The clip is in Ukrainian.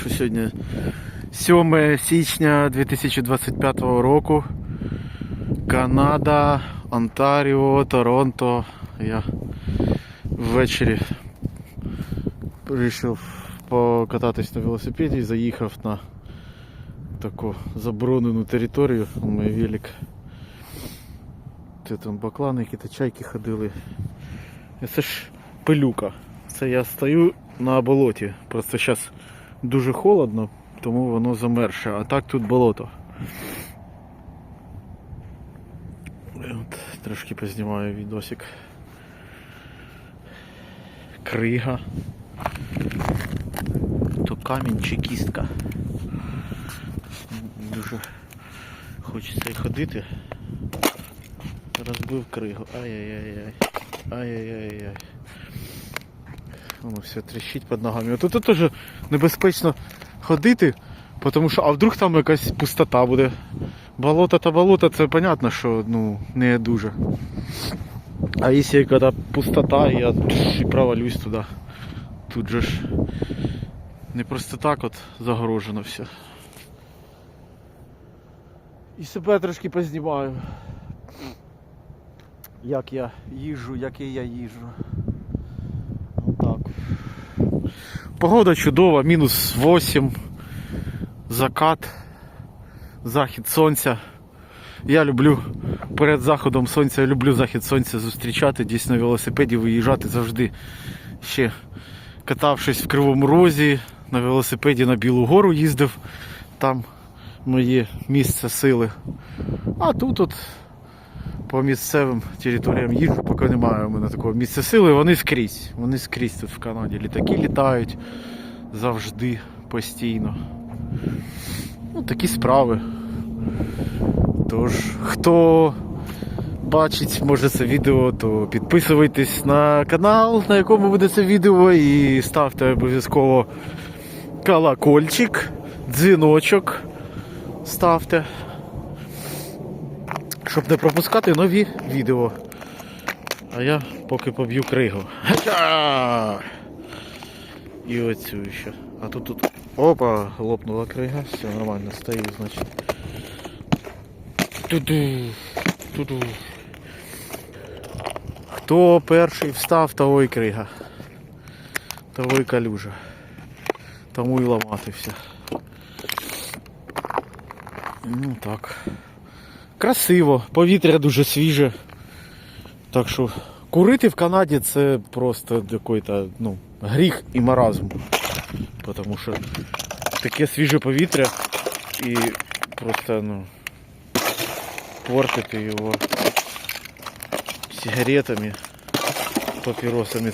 що сьогодні 7 січня 2025 року. Канада, Онтаріо, Торонто. Я ввечері вирішив покататись на велосипеді заїхав на таку заборонену територію. Мій велик. Це там баклани, якісь чайки ходили. Це ж пилюка. Це я стою на болоті. Просто зараз дуже холодно, тому воно замерше. А так тут болото. От, трошки познімаю відосик. Крига. То камінь чи кістка. Дуже хочеться ходити. Розбив кригу. Ай-яй-яй-яй. Ай-яй-яй-яй. Воно все тріщить під ногами. Тут теж небезпечно ходити, тому що, а вдруг там якась пустота буде. Болото та болото, це понятно, що ну, не дуже. А якщо коли пустота, я і провалюсь туди. Тут же ж не просто так от загорожено все. І себе трошки познімаю. Як я їжджу, як і я їжджу. Погода чудова, мінус 8, закат, захід сонця. Я люблю перед заходом сонця, я люблю захід сонця зустрічати, десь на велосипеді виїжджати завжди. Ще катавшись в Кривому Розі, на велосипеді на Білу Гору їздив, там моє місце сили. А тут от по місцевим територіям їжджу, поки немає у мене такого місця сили. Вони скрізь. Вони скрізь тут в Канаді. Літаки літають завжди, постійно. Ну, такі справи. Тож, хто бачить, може це відео, то підписуйтесь на канал, на якому буде це відео, і ставте обов'язково колокольчик, дзвіночок ставте щоб не пропускати нові відео. А я поки поб'ю кригу. І оцю ще. А тут тут. Опа, лопнула крига, все нормально, стою, значить. Туду. Туду. Хто перший встав, того і крига. Того і калюжа. Тому і ламати все. Ну так. Красиво, повітря дуже свіже. Так що курити в Канаді це просто якийсь ну, гріх і маразм. Тому що таке свіже повітря і просто ну, портити його сигаретами, папіросами